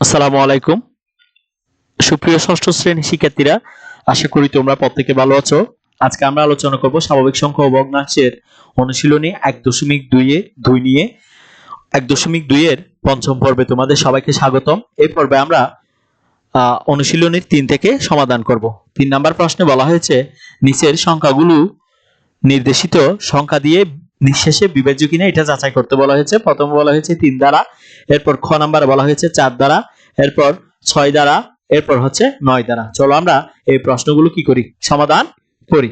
আসসালামু আলাইকুম। সুপ্রিয় ষষ্ঠ শ্রেণি শিক্ষার্থীরা, আশা করি তোমরা প্রত্যেকে ভালো আছো। আজকে আমরা আলোচনা করব স্বাভাবিক সংখ্যা ও ভগ্নাংশের অনুশীলনী এক দশমিক দুইয়ে দুই নিয়ে। এক দশমিক দুইয়ের পঞ্চম পর্বে তোমাদের সবাইকে স্বাগতম। এই পর্বে আমরা অনুশীলনীর তিন থেকে সমাধান করব। তিন নাম্বার প্রশ্নে বলা হয়েছে, নিচের সংখ্যাগুলো নির্দেশিত সংখ্যা দিয়ে নিঃশেষে বিভাজ্য কিনা এটা যাচাই করতে বলা হয়েছে। প্রথম বলা হয়েছে তিন দ্বারা, এরপর খ নাম্বার বলা হয়েছে চার দ্বারা, এরপর ছয় দ্বারা, এরপর হচ্ছে নয় দ্বারা। চলো আমরা এই প্রশ্নগুলো কি করি? সমাধান করি।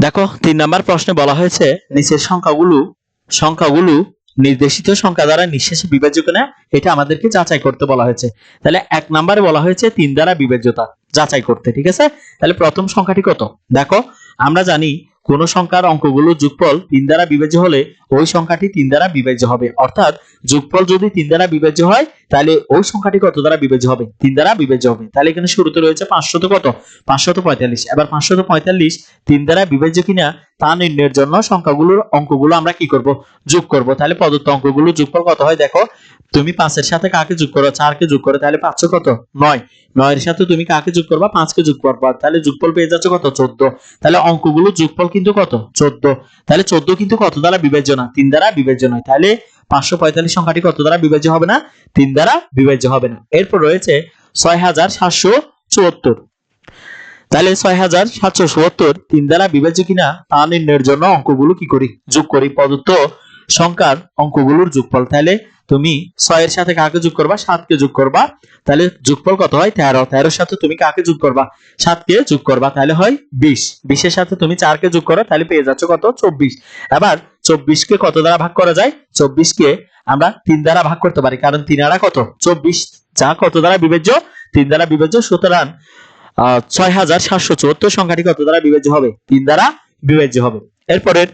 দেখো, তিন নাম্বার প্রশ্নে বলা হয়েছে, নিচের সংখ্যাগুলো সংখ্যাগুলো নির্দেশিত সংখ্যা দ্বারা নিঃশেষে বিভাজ্য কিনা এটা আমাদেরকে যাচাই করতে বলা হয়েছে। তাহলে এক নাম্বারে বলা হয়েছে তিন দ্বারা বিভাজ্যতা যাচাই করতে, ঠিক আছে? তাহলে প্রথম সংখ্যাটি কত? দেখো, আমরা জানি কোন সংখ্যার অঙ্কগুলো যোগফল তিন দ্বারা বিভাজ্য হলে ওই সংখ্যাটি তিন দ্বারা বিভাজ্য হবে। অর্থাৎ যোগফল যদি তিন দ্বারা বিভাজ্য হয় তাহলে ওই সংখ্যাটি কত দ্বারা বিভাজ্য হবে? তিন দ্বারা বিভাজ্য হবে। তাহলে এখানে শুরুতে রয়েছে পাঁচশত কত? পাঁচশত পঁয়তাল্লিশ। এবার পাঁচশত পঁয়তাল্লিশ তিন দ্বারা বিভাজ্য কিনা? তা নির্ণয়ের জন্য সংখ্যাগুলোর অঙ্কগুলো আমরা কি করব? যোগ করব। তাহলে প্রদত্ত অঙ্কগুলো যোগফল কত হয়? দেখো, তুমি পাঁচের সাথে কাকে যোগ করো? চারকে যোগ করো। তাহলে পাঁচশো কত? নয়। নয়ের সাথে তুমি কাকে যোগ করবা? পাঁচকে যোগ করবা। তাহলে যোগফল পেয়ে যাচ্ছে কত? চোদ্দ। তাহলে অঙ্কগুলো যোগফল কিন্তু কত? চোদ্দ। তাহলে চোদ্দ কিন্তু কত দ্বারা বিভাজ্য না? তিন দ্বারা বিভাজ্য নয়। তাহলে পাঁচশো পঁয়তাল্লিশ সংখ্যাটি কত দ্বারা বিভাজ্য হবে না? তিন দ্বারা বিভাজ্য হবে না। এরপর রয়েছে ছয় হাজার সাতশো চুয়াত্তর। তাহলে ছয় হাজার সাতশো চুয়াত্তর তিন দ্বারা বিভাজ্য কিনা তা নির্ণয়ের জন্য অঙ্কগুলো কি করি? যোগ করি। প্রদত্ত সংখ্যার অঙ্কগুলোর যোগফল। তাহলে তুমি ছয়ের সাথে কাকে যোগ করবা? সাতকে যোগ করবা। তাহলে যোগফল কত হয়? তেরো। তেরোর সাথে তুমি কাকে যোগ করবা? সাতকে যোগ করবা। তাহলে হয় বিশ। বিশের সাথে তুমি চারকে যোগ করো। তাহলে পেয়ে যাচ্ছ কত? চব্বিশ। এবার চব্বিশকে কত দ্বারা ভাগ করা যায়? চব্বিশকে আমরা তিন দ্বারা ভাগ করতে পারি। কারণ তিন আড়া কত? চব্বিশ। যা কত দ্বারা বিভাজ্য? তিন দ্বারা বিভাজ্য। সুতরাং ছয় হাজার সাতশো চুয়াত্তর সংখ্যাটি কত দ্বারা বিভাজ্য হবে? তিন দ্বারা বিভাজ্য হবে। এরপরের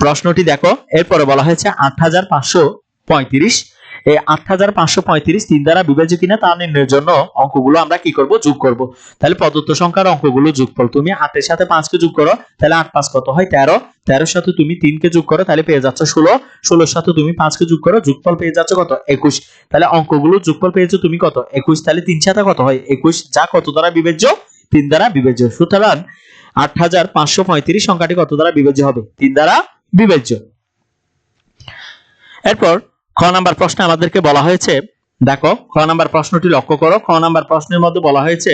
প্রশ্নটি দেখো। এরপরে বলা হয়েছে আট হাজার পাঁচশো পঁয়ত্রিশ। এই আট হাজার পাঁচশো পঁয়ত্রিশ তিন দ্বারা বিভাজ্য কিনা তা নির্ণয়ের জন্য অঙ্কগুলো আমরা কি করব? যোগ করব। তাহলে প্রদত্ত সংখ্যার অঙ্কগুলো যোগফল। তুমি আটের সাথে পাঁচকে যোগ করো, তাহলে আট পাঁচ কত হয় তেরো? তেরোর সাথে তুমি তিনকে যোগ করো, তাহলে পেয়ে যাচ্ছ ষোলো। ষোলোর সাথে তুমি পাঁচকে যোগ করো, যোগফল পেয়ে যাচ্ছ কত? একুশ। তাহলে অঙ্কগুলো যোগফল পেয়েছ তুমি কত? একুশ। তাহলে তিন সাথে কত হয়? একুশ। যা কত দ্বারা বিভাজ্য? তিন দ্বারা বিভাজ্য। সুতরাং আট হাজার পাঁচশো পঁয়ত্রিশ সংখ্যাটি কত দ্বারা বিভাজ্য হবে? তিন দ্বারা বিভাজ্য। এরপর খ নাম্বার প্রশ্নে আমাদেরকে বলা হয়েছে, দেখো, খ নাম্বার প্রশ্নটি লক্ষ্য করো, খ নাম্বার প্রশ্নের মধ্যে বলা হয়েছে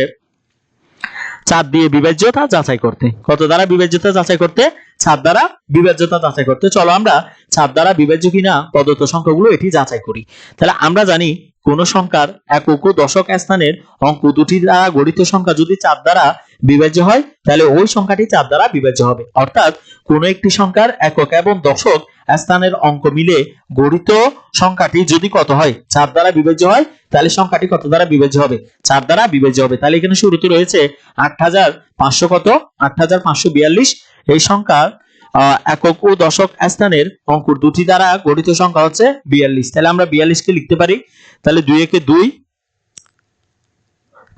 চার দিয়ে বিভাজ্যতা যাচাই করতে। কত দ্বারা বিভাজ্যতা যাচাই করতে? চার দ্বারা বিভাজ্যতা যাচাই করতে। চলো আমরা চার দ্বারা বিভাজ্য কিনা প্রদত্ত সংখ্যাগুলো এটি যাচাই করি। তাহলে আমরা জানি কোন সংখ্যার একক ও দশক স্থানের অঙ্ক দুটি দ্বারা গঠিত সংখ্যা যদি চার দ্বারা বিভাজ্য হয় তাহলে ওই সংখ্যাটি চার দ্বারা বিভাজ্য হবে। অর্থাৎ কোন একটি সংখ্যার একক এবং দশক স্থানের অঙ্ক মিলে গঠিত সংখ্যাটি যদি কত হয় চার দ্বারা বিভাজ্য হয় তাহলে সংখ্যাটি কত দ্বারা বিভাজ্য হবে? চার দ্বারা বিভাজ্য হবে। তাহলে এখানে শুরুতে রয়েছে আট হাজার পাঁচশো কত? আট হাজার পাঁচশো বিয়াল্লিশ। এই সংখ্যার আহ, একক ও দশক স্থানের অঙ্কুর দুটি দ্বারা গঠিত সংখ্যা হচ্ছে বিয়াল্লিশ। তাহলে আমরা বিয়াল্লিশকে লিখতে পারি। তাহলে দুই একে দুই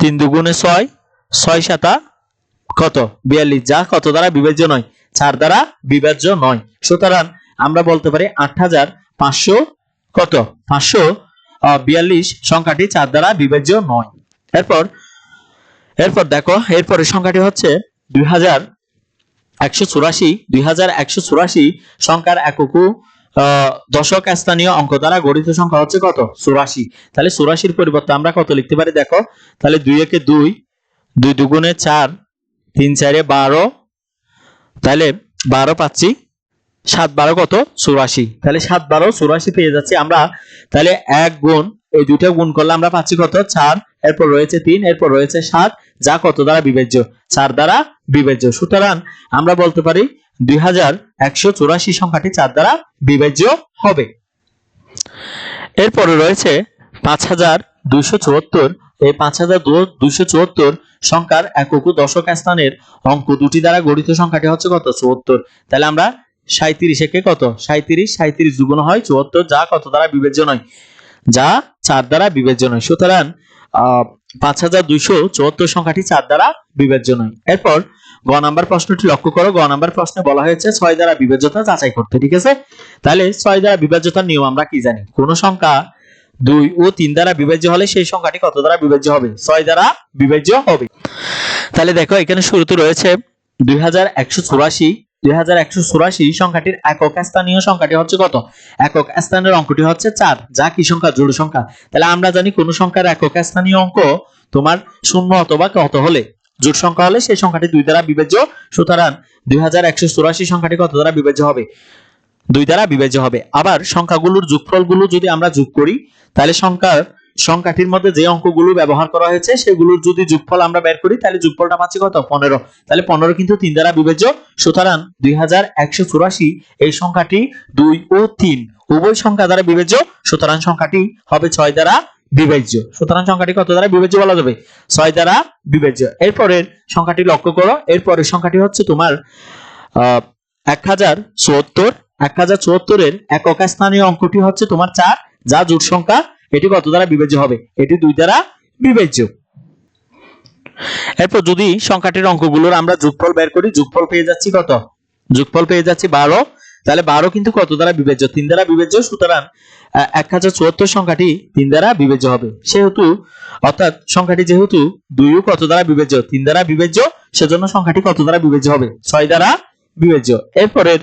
তিন দুগুণে ছয় ছয় সাতা কত? বিয়াল্লিশ। যা কত দ্বারা বিভাজ্য নয় চার দ্বারা বিভাজ্য নয়। সুতরাং আমরা বলতে পারি আট হাজার পাঁচশো কত? পাঁচশো বিয়াল্লিশ। সংখ্যাটি চার দ্বারা বিভাজ্য নয়। এরপর এরপর দেখো এরপরের সংখ্যাটি হচ্ছে দুই হাজার একশো চুরাশি। দুই হাজার একশো চুরাশি সংখ্যার একক দশক স্থানীয় অঙ্ক দ্বারা গঠিত সংখ্যা হচ্ছে কত? চুরাশি। তাহলে চুরাশির পরিবর্তে আমরা কত লিখতে পারি? দেখো, তাহলে দুই একে দুই দুই দুগুণে চার তিন, চারে বারো। তাহলে বারো পাচ্ছি। সাত, বারো কত? চুরাশি। তাহলে সাত, বারো, চুরাশি পেয়ে যাচ্ছি আমরা। তাহলে এক গুণ, এই দুটো গুণ করলে আমরা পাচ্ছি কত? চার। এরপর রয়েছে তিন, এরপর রয়েছে সাত। যা কত দ্বারা বিভাজ্য? চার দ্বারা বিভাজ্য। সুতরাং আমরা বলতে পারি দুই হাজার একশো চুরাশি সংখ্যাটি চার দ্বারা বিভাজ্য হবে। এরপরে রয়েছে পাঁচ হাজার দুইশো চুয়াত্তর। এই পাঁচ হাজার দুইশো চুয়াত্তর সংখ্যার একক দশক স্থানের অঙ্ক দুটি দ্বারা গঠিত সংখ্যাটি হচ্ছে কত? চুয়াত্তর। তাহলে আমরা সাঁত্রিশ একে কত? সাঁত্রিশ সাঁত্রিশ হয়, চুয়াত্তর যা কত দ্বারা বিভাজ্য নয়? যা চার দ্বারা বিভাজ্য নয়। সুতরাং পাঁচ হাজার দুইশো চুয়াত্তর সংখ্যাটি চার দ্বারা বিভাজ্য নয়। এরপর গ নাম্বার প্রশ্নটি লক্ষ্য করো। গ নাম্বার প্রশ্নে বলা হয়েছে ছয় দ্বারা বিভাজ্যতা যাচাই করতে, ঠিক আছে? তাহলে ছয় দ্বারা বিভাজ্যতার নিয়ম আমরা কি জানি? কোন সংখ্যা দুই ও তিন দ্বারা বিভাজ্য হলে সেই সংখ্যাটি কত দ্বারা বিভাজ্য হবে? ছয় দ্বারা বিভাজ্য হবে। তাহলে দেখো, এখানে শুরুতে রয়েছে দুই একক স্থানীয় সংখ্যাটি অঙ্ক তোমার শূন্য অথবা কত হলে? সংখ্যা হলে সেই সংখ্যাটি দুই দ্বারা বিভাজ্য। সুতরাং দুই হাজার একশো চুরাশি সংখ্যাটি কত দ্বারা বিভাজ্য হবে? দুই দ্বারা বিভাজ্য হবে। আবার সংখ্যাগুলোর যোগফলগুলো যদি আমরা যোগ করি তাহলে সংখ্যার সংখ্যাটির মধ্যে যে অঙ্কগুলো ব্যবহার করা হয়েছে, সেগুলোর যদি যোগফল আমরা বের করি, তাহলে যোগফলটা পাচ্ছি কত? পনেরো। তাহলে পনেরো কিন্তু তিন দ্বারা বিভাজ্য। সুতরাং দুই হাজার একশো চুরাশি, এই সংখ্যাটি দুই ও তিন, উভয় সংখ্যা দ্বারা বিভাজ্য। সুতরাং সংখ্যাটি হবে ছয় দ্বারা বিভাজ্য। সুতরাং সংখ্যাটি কত দ্বারা বিভাজ্য বলা যাবে? ছয় দ্বারা বিভাজ্য। এরপরের সংখ্যাটি লক্ষ্য করো। এরপরের সংখ্যাটি হচ্ছে তোমার এক হাজার চুয়াত্তর। এক হাজার চুয়াত্তরের একক স্থানীয় অঙ্কটি হচ্ছে তোমার চার। যা জোট সংখ্যা, এটি কত দ্বারা বিভাজ্য হবে? এটি দুই দ্বারা বিভাজ্য। এরপর যদি সংখ্যাটির অঙ্কগুলোর আমরা যোগফল বের করি, যোগফল পেয়ে যাচ্ছি কত? যোগফল পেয়ে যাচ্ছি বারো। তাহলে বারো কিন্তু কত দ্বারা বিভাজ্য? তিন দ্বারা বিভাজ্য, সুতরাং এক হাজার চুয়াত্তর সংখ্যাটি তিন দ্বারা বিভাজ্য হবে। সেহেতু, অর্থাৎ সংখ্যাটি যেহেতু দুইও কত দ্বারা বিবেচ্য তিন দ্বারা বিবেচ্য সেজন্য সংখ্যাটি কত দ্বারা বিবেচ্য হবে? ছয় দ্বারা বিবেচ্য এরপরের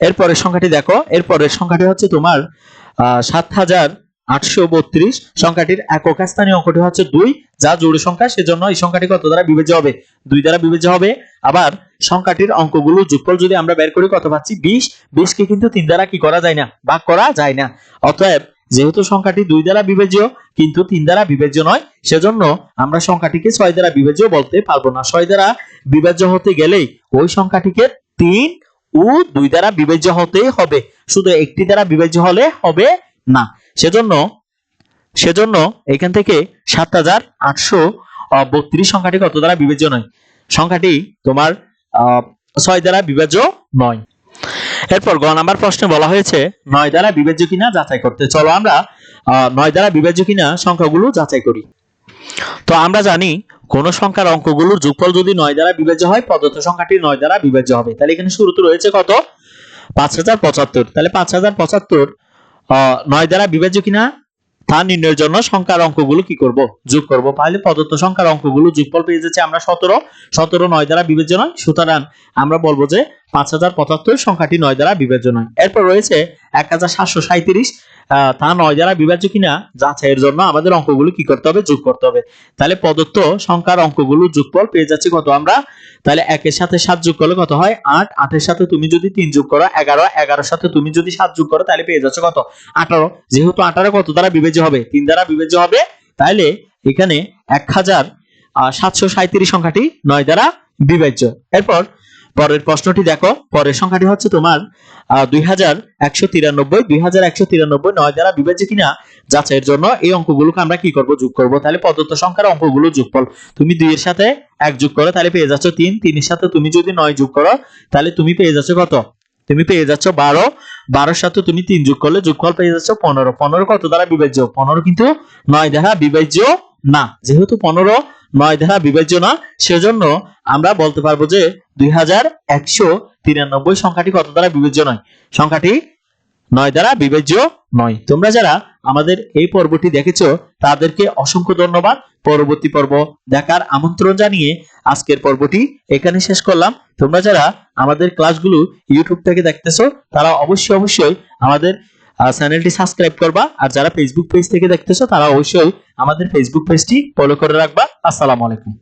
এরপরের সংখ্যাটি দেখো, এরপরের সংখ্যাটি হচ্ছে তোমার আহ সাত হাজার আটশো বত্রিশ সংখ্যাটির একক স্থানীয় অঙ্কটি হচ্ছে দুই, যা জোড় সংখ্যা, সেজন্য এই সংখ্যাটি কত দ্বারা বিভাজ্য হবে? দুই দ্বারা বিভাজ্য হবে। আবার সংখ্যাটির অঙ্কগুলো যদি আমরা বের করি, কত পাচ্ছি? বিশ। বিশ কে কিন্তু তিন দ্বারা কি করা যায় না? ভাগ করা যায় না। অতএব, যেহেতু সংখ্যাটি দুই দ্বারা বিভাজ্য, কিন্তু তিন দ্বারা বিভাজ্য নয়, সেজন্য আমরা সংখ্যাটিকে ছয় দ্বারা বিভাজ্য বলতে পারব না। ছয় দ্বারা বিভাজ্য হতে গেলেই ওই সংখ্যাটিকে তিন ও দুই দ্বারা বিভাজ্য হতেই হবে। শুধু একটি দ্বারা বিভাজ্য হলে হবে না। সেজন্য সেজন্য এখান থেকে সাত হাজার আটশো বত্রিশ সংখ্যাটি কত দ্বারা বিভাজ্য নয়? সংখ্যাটি তোমার ছয় দ্বারা বিভাজ্য নয়। এরপর গ নাম্বার প্রশ্নে বলা হয়েছে, নয় দ্বারা বিভাজ্য কিনা যাচাই করতে। চলো আমরা নয় দ্বারা বিভাজ্য কিনা সংখ্যাগুলো যাচাই করি। তো আমরা জানি কোন সংখ্যার অঙ্কগুলোর যোগফল যদি নয় দ্বারা বিভাজ্য হয়, প্রদত্ত সংখ্যাটি নয় দ্বারা বিভাজ্য হবে। তাহলে এখানে শুরুতে রয়েছে কত? পাঁচ হাজার পঁচাত্তর। তাহলে পাঁচ হাজার পঁচাত্তর নয় দ্বারা বিভাজ্য কিনা? তা নির্ণয়ের জন্য সংখ্যার অঙ্কগুলো কি করব? যোগ করব। তাহলে প্রদত্ত সংখ্যার অঙ্কগুলো যোগফল পেয়ে যাচ্ছে আমরা সতেরো। সতেরো নয় দ্বারা বিভাজ্য নয়। সুতরাং আমরা বলব যে পাঁচ হাজার পঁচাত্তর সংখ্যাটি নয় দ্বারা বিভাজ্য নয়। এরপর রয়েছে এক হাজার সাতশো সাঁত্রিশ তা নয় দ্বারা বিভাজ্য কিনা যাচাইয়ের জন্য আমাদের অঙ্কগুলো কি করতে হবে? যোগ করতে হবে। তাহলে প্রদত্ত সংখ্যার অঙ্কগুলো যোগফল পেয়ে যাচ্ছে কত আমরা? তাহলে একের সাথে সাত যোগ করলে কত হয়? আট। আটের সাথে তুমি যদি তিন যোগ করো, এগারো। এগারোর সাথে তুমি যদি সাত যোগ করো, তাহলে পেয়ে যাচ্ছে কত? আঠারো। যেহেতু আঠারো কত দ্বারা বিভাজ্য হবে? তিন দ্বারা বিভাজ্য হবে। তাহলে এখানে এক হাজার সাতশো সাঁত্রিশ সংখ্যাটি নয় দ্বারা বিভাজ্য। এরপর পরের প্রশ্নটি দেখো। পরের সংখ্যাটি হচ্ছে তোমার দুই হাজার একশো তিরানব্বই, দুই হাজার একশো তিরানব্বই, নয় দ্বারা বিভাজ্য কিনা যাচাইয়ের জন্য এই অঙ্কগুলোকে আমরা কি করব? যোগ করব। তাহলে প্রদত্ত সংখ্যার অঙ্কগুলো যোগফল। তুমি দুই এর সাথে এক যোগ করো, তাহলে পেয়ে যাচ্ছ তিন। তিনের সাথে তুমি যদি নয় যোগ করো, তাহলে তুমি পেয়ে যাচ্ছ কত? তুমি পেয়ে যাচ্ছ বারো। বারোর সাথে তুমি তিন যোগ করলে যোগফল পেয়ে যাচ্ছ পনেরো। পনেরো কত দ্বারা বিভাজ্য? পনেরো কিন্তু নয় দ্বারা বিভাজ্য না। যেহেতু পনেরো নয় দ্বারা বিভাজ্য না সেজন্য আমরা বলতে পারব যে দুই হাজার একশো তিরানব্বই সংখ্যাটি কত দ্বারা বিভাজ্য নয়? সংখ্যাটি নয় দ্বারা বিভাজ্য নয়। তোমরা যারা আমাদের এই পর্বটি দেখেছ, তাদেরকে অসংখ্য ধন্যবাদ। পরবর্তী পর্ব দেখার আমন্ত্রণ জানিয়ে আজকের পর্বটি এখানে শেষ করলাম। তোমরা যারা আমাদের ক্লাসগুলো ইউটিউব থেকে দেখতেছো, তারা অবশ্যই অবশ্যই আমাদের চ্যানেলটি সাবস্ক্রাইব করবা। আর যারা ফেসবুক পেজ থেকে দেখতেছো, তারা অবশ্যই আমাদের ফেসবুক পেজটি ফলো করে রাখবা। আসসালামু আলাইকুম।